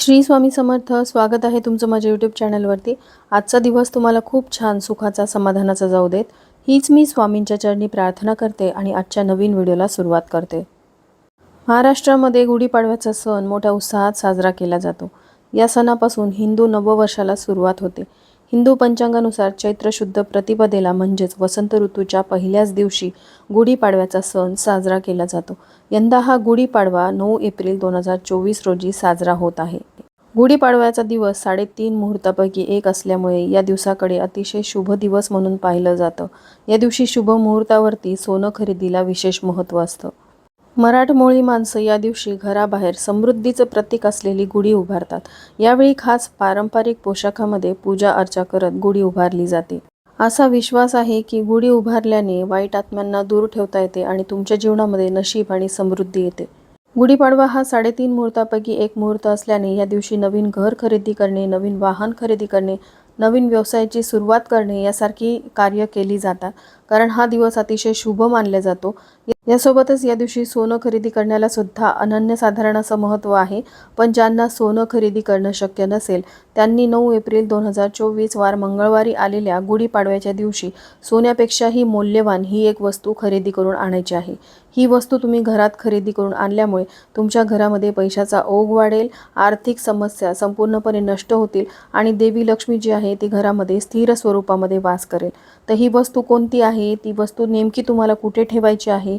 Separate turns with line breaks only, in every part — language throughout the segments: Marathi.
श्री स्वामी समर्थ स्वागत आहे तुमचं माझ्या यूट्यूब चॅनलवरती आजचा दिवस तुम्हाला खूप छान सुखाचा समाधानाचा जाऊ देत. हीच मी स्वामींच्या चरणी प्रार्थना करते आणि आजच्या नवीन व्हिडिओला सुरुवात करते. महाराष्ट्रामध्ये गुढीपाडव्याचा सण मोठ्या उत्साहात साजरा केला जातो. या सणापासून हिंदू नववर्षाला सुरुवात होते. हिंदू पंचांगानुसार चैत्र शुद्ध प्रतिपदेला म्हणजेच वसंत ऋतूच्या पहिल्याच दिवशी गुढीपाडव्याचा सण साजरा केला जातो. यंदा हा गुढीपाडवा नऊ एप्रिल दोन हजार चोवीस रोजी साजरा होत आहे. गुढीपाडव्याचा दिवस साडेतीन मुहूर्तापैकी एक असल्यामुळे या दिवसाकडे अतिशय शुभ दिवस म्हणून पाहिलं जातं. या दिवशी शुभ मुहूर्तावरती सोनं खरेदीला विशेष महत्त्व असतं. मराठमोळी माणसं या दिवशी घराबाहेर समृद्धीचं प्रतीक असलेली गुढी उभारतात. यावेळी खास पारंपरिक पोशाखामध्ये पूजा अर्चा करत गुढी उभारली जाते. असा विश्वास आहे की गुढी उभारल्याने वाईट आत्म्यांना दूर ठेवता येते आणि तुमच्या जीवनामध्ये नशीब आणि समृद्धी येते. गुढीपाडवा हा साडेतीन मुहूर्तापैकी एक मुहूर्त असल्याने या दिवशी नवीन घर खरेदी करणे नवीन वाहन खरेदी करणे नवीन व्यवसायाची सुरुवात करणे यासारखी कार्य केली जातात. कारण हा दिवस अतिशय शुभ मानला जातो. यासोबतच या दिवशी सोनं खरेदी करण्याला सुद्धा अनन्यसाधारण असं महत्त्व आहे. पण ज्यांना सोनं खरेदी करणं शक्य नसेल त्यांनी नऊ एप्रिल दोन हजार चोवीस वार मंगळवारी आलेल्या गुढीपाडव्याच्या दिवशी सोन्यापेक्षाही मौल्यवान ही एक वस्तू खरेदी करून आणायची आहे. ही वस्तू तुम्ही घरात खरेदी करून आणल्यामुळे तुमच्या घरामध्ये पैशाचा ओघ वाढेल आर्थिक समस्या संपूर्णपणे नष्ट होतील आणि देवी लक्ष्मी जी आहे ती घरामध्ये स्थिर स्वरूपामध्ये वास करेल. तर ही वस्तू कोणती आहे? ती वस्तू नेमकी तुम्हाला कुठे ठेवायची आहे?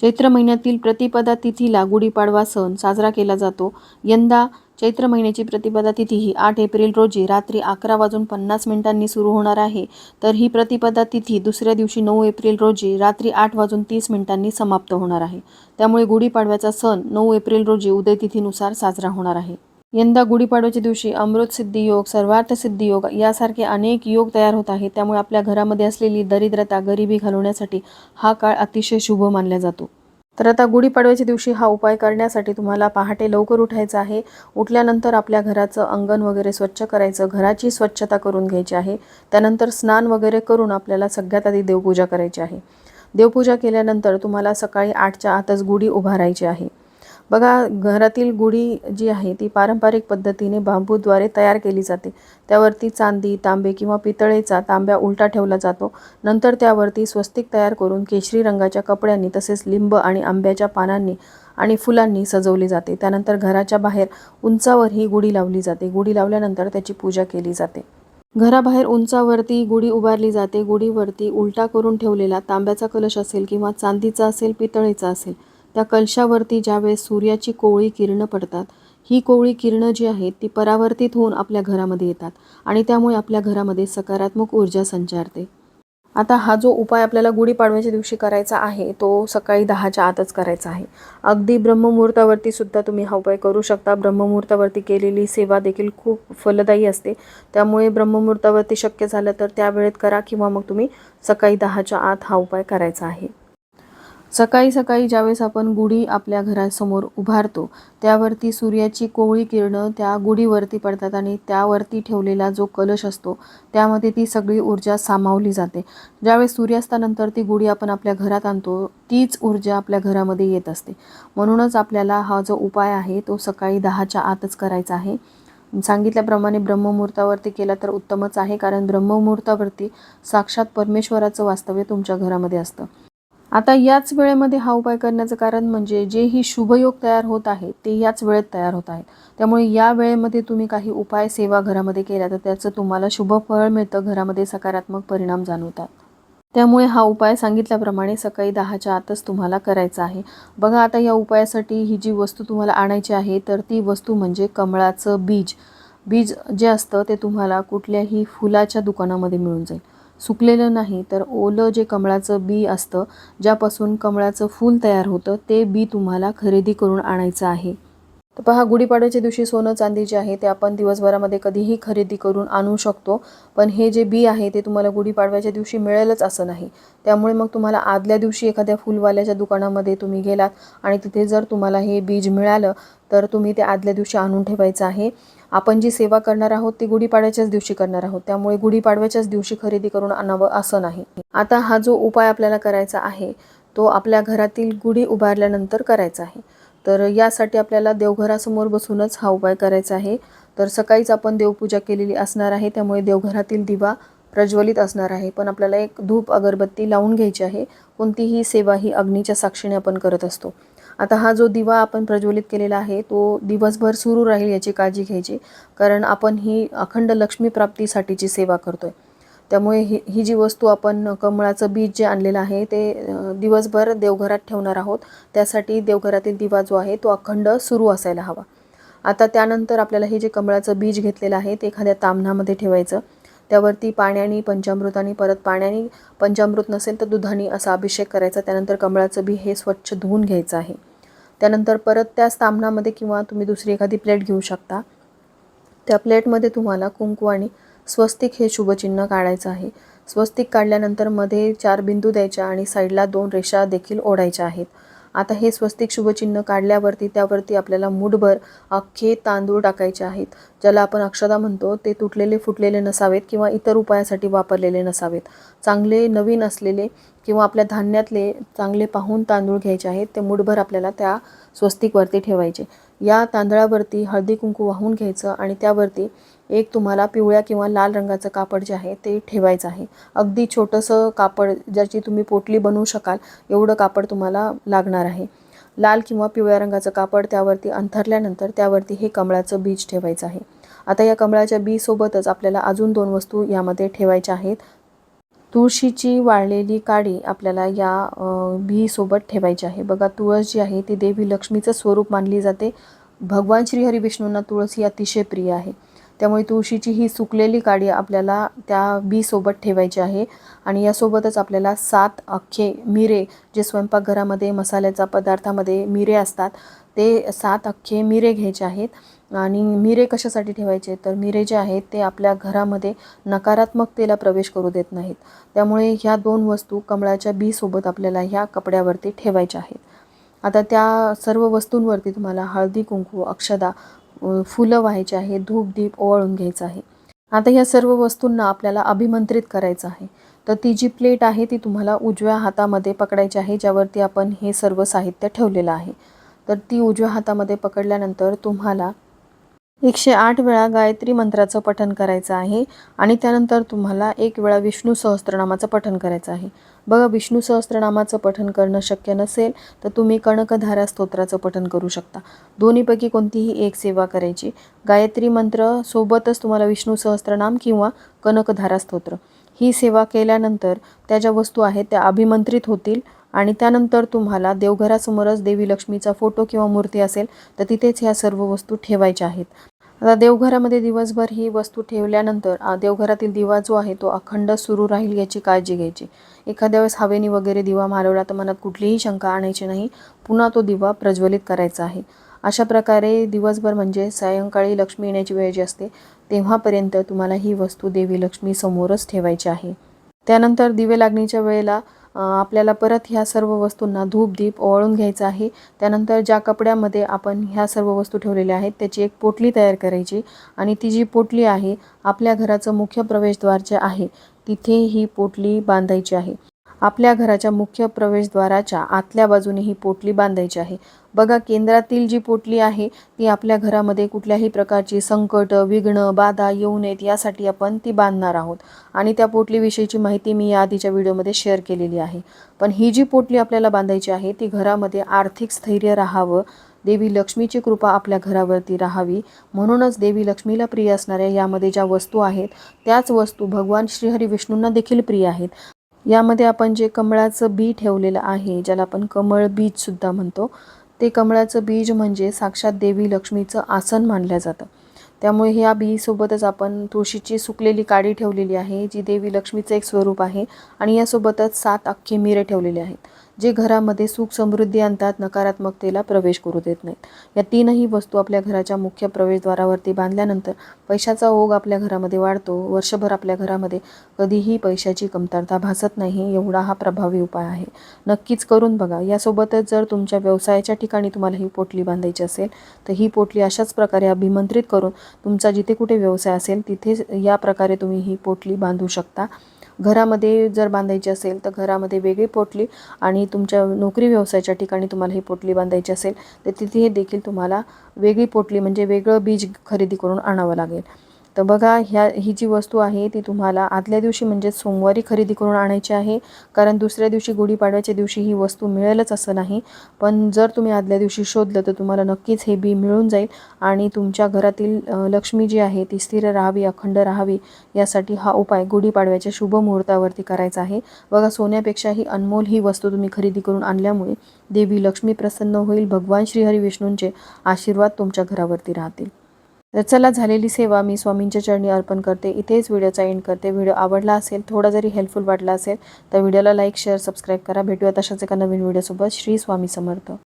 चैत्र महिन्यातील प्रतिपदा तिथीला गुढीपाडवा सण साजरा केला जातो. यंदा चैत्र महिन्याची प्रतिपदा तिथी ही आठ एप्रिल रोजी रात्री अकरा वाजून पन्नास मिनिटांनी सुरू होणार आहे. तर ही प्रतिपदा तिथी दुसऱ्या दिवशी नऊ एप्रिल रोजी रात्री आठ वाजून तीस मिनिटांनी समाप्त होणार आहे. त्यामुळे गुढीपाडव्याचा सण नऊ एप्रिल रोजी उदयतिथीनुसार साजरा होणार आहे. यंदा गुढीपाडव्याच्या दिवशी अमृतसिद्धी योग सर्वार्थ सिद्धी योग यासारखे अनेक योग तयार होत आहेत. त्यामुळे आपल्या घरामध्ये असलेली दरिद्रता गरिबी घालवण्यासाठी हा काळ अतिशय शुभ मानला जातो. तर आता गुढीपाडव्याच्या दिवशी हा उपाय करण्यासाठी तुम्हाला पहाटे लवकर उठायचं आहे. उठल्यानंतर आपल्या घराचं अंगण वगैरे स्वच्छ करायचं घराची स्वच्छता करून घ्यायची आहे. त्यानंतर स्नान वगैरे करून आपल्याला सगळ्यात आधी देवपूजा करायची आहे. देवपूजा केल्यानंतर तुम्हाला सकाळी आठच्या आतच गुढी उभारायची आहे. बघा घरातील गुढी जी आहे ती पारंपरिक पद्धतीने बांबूद्वारे तयार केली जाते. त्यावरती चांदी तांबे किंवा पितळेचा तांब्या उलटा ठेवला जातो. नंतर त्यावरती स्वस्तिक तयार करून केशरी रंगाच्या कपड्यांनी तसेच लिंब आणि आंब्याच्या पानांनी आणि फुलांनी सजवली जाते. त्यानंतर घराच्या बाहेर उंचावर ही गुढी लावली जाते. गुढी लावल्यानंतर त्याची पूजा केली जाते. घराबाहेर उंचावरती गुढी उभारली जाते. गुढीवरती उलटा करून ठेवलेला तांब्याचा कलश असेल किंवा चांदीचा असेल पितळेचा असेल त्या कलशावरती ज्यावेळेस सूर्याची कोवळी किरणं पडतात ही कोवळी किरणं जी आहेत ती परावर्तित होऊन आपल्या घरामध्ये येतात आणि त्यामुळे आपल्या घरामध्ये सकारात्मक ऊर्जा संचारते. आता हा जो उपाय आपल्याला गुढीपाडव्याच्या दिवशी करायचा आहे तो सकाळी दहाच्या आतच करायचा आहे. अगदी ब्रह्ममुहूर्तावरती सुद्धा तुम्ही हा उपाय करू शकता. ब्रह्ममुहूर्तावरती केलेली सेवा देखील खूप फलदायी असते. त्यामुळे ब्रह्ममुहूर्तावरती शक्य झालं तर त्यावेळेत करा किंवा मग तुम्ही सकाळी दहाच्या आत हा उपाय करायचा आहे. सकाळी सकाळी ज्यावेळेस आपण गुढी आपल्या घरासमोर उभारतो त्यावरती सूर्याची कोवळी किरणं त्या गुढीवरती पडतात आणि त्यावरती ठेवलेला जो कलश असतो त्यामध्ये ती सगळी ऊर्जा सामावली जाते. ज्यावेळेस सूर्यास्तानंतर ती गुढी आपण आपल्या घरात आणतो तीच ऊर्जा आपल्या घरामध्ये येत असते. म्हणूनच आपल्याला हा जो उपाय आहे तो सकाळी दहाच्या आतच करायचा आहे. सांगितल्याप्रमाणे ब्रह्ममुहूर्तावरती केला तर उत्तमच आहे कारण ब्रह्ममुहूर्तावरती साक्षात परमेश्वराचं वास्तव्य तुमच्या घरामध्ये असतं. आता याच वेळेमध्ये हा उपाय करण्याचं कारण म्हणजे जे ही शुभयोग तयार होत आहे ते याच वेळेत तयार होत आहेत. त्यामुळे या वेळेमध्ये तुम्ही काही उपाय सेवा घरामध्ये केल्या तर त्याचं तुम्हाला शुभ फळ मिळतं घरामध्ये सकारात्मक परिणाम जाणवतात. त्यामुळे हा उपाय सांगितल्याप्रमाणे सकाळी दहाच्या आतच तुम्हाला करायचा आहे. बघा आता या उपायासाठी ही जी वस्तू तुम्हाला आणायची आहे तर ती वस्तू म्हणजे कमळाचं बीज. बीज जे असतं ते तुम्हाला कुठल्याही फुलाच्या दुकानामध्ये मिळून जाईल. सुकलेलं नाही तर ओलं जे कमळाचं बी असतं ज्यापासून कमळाचं फूल तयार होतं ते बी तुम्हाला खरेदी करून आणायचं आहे. तर पहा गुढीपाडव्याच्या दिवशी सोनं चांदी जे आहे ते आपण दिवसभरामध्ये कधीही खरेदी करून आणू शकतो. पण हे जे बी आहे ते तुम्हाला गुढीपाडव्याच्या दिवशी मिळेलच असं नाही. त्यामुळे मग तुम्हाला आदल्या दिवशी एखाद्या फुलवाल्याच्या दुकानामध्ये तुम्ही गेलात आणि तिथे जर तुम्हाला हे बीज मिळालं तर तुम्ही ते आदल्या दिवशी आणून ठेवायचं आहे. आपण जी सेवा करणार आहोत ती गुढीपाडव्याच्याच दिवशी करणार आहोत. त्यामुळे गुढीपाडव्याच्याच दिवशी खरेदी करून आणावं असं नाही. आता हा जो उपाय आपल्याला करायचा आहे तो आपल्या घरातील गुढी उभारल्यानंतर करायचा आहे. तर यासाठी आपल्याला देवघरासमोर बसूनच हा उपाय करायचा आहे. तर सकाळीच आपण देवपूजा केलेली असणार आहे त्यामुळे देवघरातील दिवा प्रज्वलित असणार आहे. पण आपल्याला एक धूप अगरबत्ती लावून घ्यायची आहे. कोणतीही सेवा ही अग्नीच्या साक्षीने आपण करत असतो. आता हा जो दिवा आपण प्रज्वलित केलेला आहे तो दिवसभर सुरू राहील याची काळजी घ्यायची. कारण आपण ही अखंड लक्ष्मी प्राप्तीसाठीची सेवा करतोय. त्यामुळे ही ही जी वस्तू आपण कमळाचं बीज जे आणलेलं आहे ते दिवसभर देवघरात ठेवणार आहोत. त्यासाठी देवघरातील दिवा जो आहे तो अखंड सुरू असायला हवा. आता त्यानंतर आपल्याला हे जे कमळाचं बीज घेतलेलं आहे ते एखाद्या तामणामध्ये ठेवायचं. त्यावरती पाण्याने पंचामृताने परत पाण्याने पंचामृत नसेल तर दुधाने असा अभिषेक करायचा. त्यानंतर कमळाचं बी हे स्वच्छ धुवून घ्यायचं आहे. त्यानंतर परत त्या स्थामनामध्ये किंवा तुम्ही दुसरी एखादी प्लेट घेऊ शकता. त्या प्लेटमध्ये तुम्हाला कुंकू आणि स्वस्तिक हे शुभचिन्ह काढायचं आहे. स्वस्तिक काढल्यानंतरमध्ये चार बिंदू द्यायच्या आणि साईडला दोन रेषा देखील ओढायच्या आहेत. आता हे स्वस्तिक शुभचिन्ह काढल्यावरती त्यावरती आपल्याला मुठभर अख्खे तांदूळ टाकायचे आहेत ज्याला आपण अक्षदा म्हणतो. ते तुटलेले फुटलेले नसावेत किंवा इतर उपायासाठी वापरलेले नसावेत. चांगले नवीन असलेले किंवा आपल्या धान्यातले चांगले पाहून तांदूळ घ्यायचे आहेत ते मुठभर आपल्याला त्या स्वस्तिकवरती ठेवायचे. या तांदळावरती हळदी कुंकू वाहून घ्यायचं आणि त्यावरती एक तुम्हाला पिवळ्या किंवा लाल रंगाचं कापड जे आहे ते ठेवायचं आहे. अगदी छोटंसं कापड ज्याची तुम्ही पोटली बनवू शकाल एवढं कापड तुम्हाला लागणार आहे. लाल किंवा पिवळ्या रंगाचं कापड त्यावरती अंथरल्यानंतर त्यावरती हे कमळाचं बीज ठेवायचं आहे. आता या कमळाच्या बीसोबतच आपल्याला अजून दोन वस्तू यामध्ये ठेवायच्या आहेत. तुळशीची वाळलेली काडी आपल्याला या बीसोबत ठेवायची आहे. बघा तुळस जी आहे ती देवी लक्ष्मीचं स्वरूप मानली जाते. भगवान श्री हरी विष्णूंना तुळस ही अतिशय प्रिय आहे. त्यामुळे तुळशीची ही सुकलेली काडी आपल्याला त्या बीसोबत ठेवायची आहे. आणि यासोबतच आपल्याला सात अख्खे मिरे जे स्वयंपाकघरामध्ये मसाल्याचा पदार्थामध्ये मिरे असतात ते सात अख्खे मिरे घ्यायचे आहेत. आणि मिरे कशासाठी ठेवायचे? तर मिरे जे आहेत ते आपल्या घरामध्ये नकारात्मकतेला प्रवेश करू देत नाहीत. त्यामुळे ह्या दोन वस्तू कमळाच्या बीसोबत आपल्याला ह्या कपड्यावरती ठेवायच्या आहेत. आता त्या सर्व वस्तूंवरती तुम्हाला हळदी कुंकू अक्षदा फुलं व्हायची आहे धूप दीप ओवाळून घ्यायचं आहे. आता ह्या सर्व वस्तूंना आपल्याला अभिमंत्रित करायचं आहे. तर ती जी प्लेट आहे ती तुम्हाला उजव्या हातामध्ये पकडायची आहे ज्यावरती आपण हे सर्व साहित्य ठेवलेलं आहे. तर ती उजव्या हातामध्ये पकडल्यानंतर तुम्हाला एकशे आठ वेळा गायत्री मंत्राचं पठण करायचं आहे आणि त्यानंतर तुम्हाला एक वेळा विष्णू सहस्त्रनामाचं पठण करायचं आहे. बघा विष्णू सहस्त्रनामाचं पठण करणं शक्य नसेल तर तुम्ही कणकधारा स्तोत्राचं पठण करू शकता. दोन्हीपैकी कोणतीही एक सेवा करायची. गायत्री मंत्र सोबतच तुम्हाला विष्णू सहस्त्रनाम किंवा कनकधारा स्तोत्र. ही सेवा केल्यानंतर त्या ज्या वस्तू आहेत त्या अभिमंत्रित होतील आणि त्यानंतर तुम्हाला देवघरासमोरच देवी लक्ष्मीचा फोटो किंवा मूर्ती असेल तर तिथेच ह्या सर्व वस्तू ठेवायच्या आहेत. आता देवघरामध्ये दिवसभर ही वस्तू ठेवल्यानंतर देवघरातील दिवा जो आहे तो अखंड सुरू राहील याची काळजी घ्यायची. एखाद्या वेळेस हवेनी वगैरे दिवा मारवला तर मनात कुठलीही शंका आणायची नाही पुन्हा तो दिवा प्रज्वलित करायचा आहे. अशा प्रकारे दिवसभर म्हणजे सायंकाळी लक्ष्मी येण्याची वेळ जी असते तेव्हापर्यंत तुम्हाला ही वस्तू देवी लक्ष्मी समोरच ठेवायची आहे. त्यानंतर दिवे लागणीच्या वेळेला आपल्याला परत ह्या सर्व वस्तूंना धूप दीप ओवाळून घ्यायचं आहे. त्यानंतर ज्या कपड्यामध्ये आपण ह्या सर्व वस्तू ठेवलेल्या आहेत त्याची एक पोटली तयार करायची आणि ती जी पोटली आहे आपल्या घराचं मुख्य प्रवेशद्वार जे आहे तिथे ही पोटली बांधायची आहे. आपल्या घराच्या मुख्य प्रवेशद्वाराच्या आतल्या बाजूने ही पोटली बांधायची आहे. बघा केंद्रातील जी पोटली आहे ती आपल्या घरामध्ये कुठल्याही प्रकारची संकट विघ्न बाधा येऊ नयेत यासाठी आपण ती बांधणार आहोत. आणि त्या पोटलीविषयीची माहिती मी या आधीच्या व्हिडिओमध्ये शेअर केलेली आहे. पण ही जी पोटली आपल्याला बांधायची आहे ती घरामध्ये आर्थिक स्थैर्य राहावं देवी लक्ष्मीची कृपा आपल्या घरावरती राहावी. म्हणूनच देवी लक्ष्मीला प्रिय असणाऱ्या यामध्ये ज्या वस्तू आहेत त्याच वस्तू भगवान श्रीहरी विष्णूंना देखील प्रिय आहेत. यामध्ये आपण जे कमळाचं बी ठेवलेलं आहे ज्याला आपण कमळ बीज सुद्धा म्हणतो ते कमळाचं बीज म्हणजे साक्षात देवी लक्ष्मीचं आसन मानलं जातं. त्यामुळे ह्या बीसोबतच आपण तुळशीची सुकलेली काडी ठेवलेली आहे जी देवी लक्ष्मीचं एक स्वरूप आहे आणि यासोबतच सात अख्खे मिरे ठेवलेले आहेत. जे घरामध्ये सुख समृद्धी आणतात नकारात्मकतेला प्रवेश करू देत नाहीत. या तीनही वस्तू आपल्या घराच्या मुख्य प्रवेशद्वारावरती बांधल्यानंतर पैशाचा ओघ आपल्या घरामध्ये वाढतो. वर्षभर आपल्या घरामध्ये कधीही पैशाची कमतरता भासत नाही एवढा हा प्रभावी उपाय आहे. नक्कीच करून बघा. यासोबतच जर तुमच्या व्यवसायाच्या ठिकाणी तुम्हाला ही पोटली बांधायची असेल तर ही पोटली अशाच प्रकारे अभिमंत्रित करून तुमचा जिथे कुठे व्यवसाय असेल तिथे या प्रकारे तुम्ही ही पोटली बांधू शकता. घरामध्ये जर बांधायची असेल तर घरामध्ये वेगळी पोटली आणि तुमच्या नोकरी व्यवसायाच्या ठिकाणी तुम्हाला ही पोटली बांधायची असेल तर तिथे देखील तुम्हाला वेगळी पोटली म्हणजे वेगळं बीज खरेदी करून आणावं लागेल. तर बघा ह्या ही जी वस्तू आहे ती तुम्हाला आदल्या दिवशी म्हणजे सोमवारी खरेदी करून आणायची आहे. कारण दुसऱ्या दिवशी गुढीपाडव्याच्या दिवशी ही वस्तू मिळेलच असं नाही. पण जर तुम्ही आदल्या दिवशी शोधलं तर तुम्हाला नक्कीच हे बी मिळून जाईल. आणि तुमच्या घरातील लक्ष्मी जी आहे ती स्थिर राहावी अखंड राहावी यासाठी हा उपाय गुढीपाडव्याच्या शुभ मुहूर्तावरती करायचा आहे. बघा सोन्यापेक्षाही अनमोल ही वस्तू तुम्ही खरेदी करून आणल्यामुळे देवी लक्ष्मी प्रसन्न होईल भगवान श्रीहरी विष्णूंचे आशीर्वाद तुमच्या घरावरती राहतील. तर चला झालेली सेवा मी स्वामींच्या चरणी अर्पण करते. इथेच व्हिडिओचा एंड करते. व्हिडिओ आवडला असेल थोडा जरी हेल्पफुल वाटला असेल तर व्हिडिओला लाईक शेअर सबस्क्राईब करा. भेटूया तशाच एका नवीन व्हिडिओसोबत. श्री स्वामी समर्थ.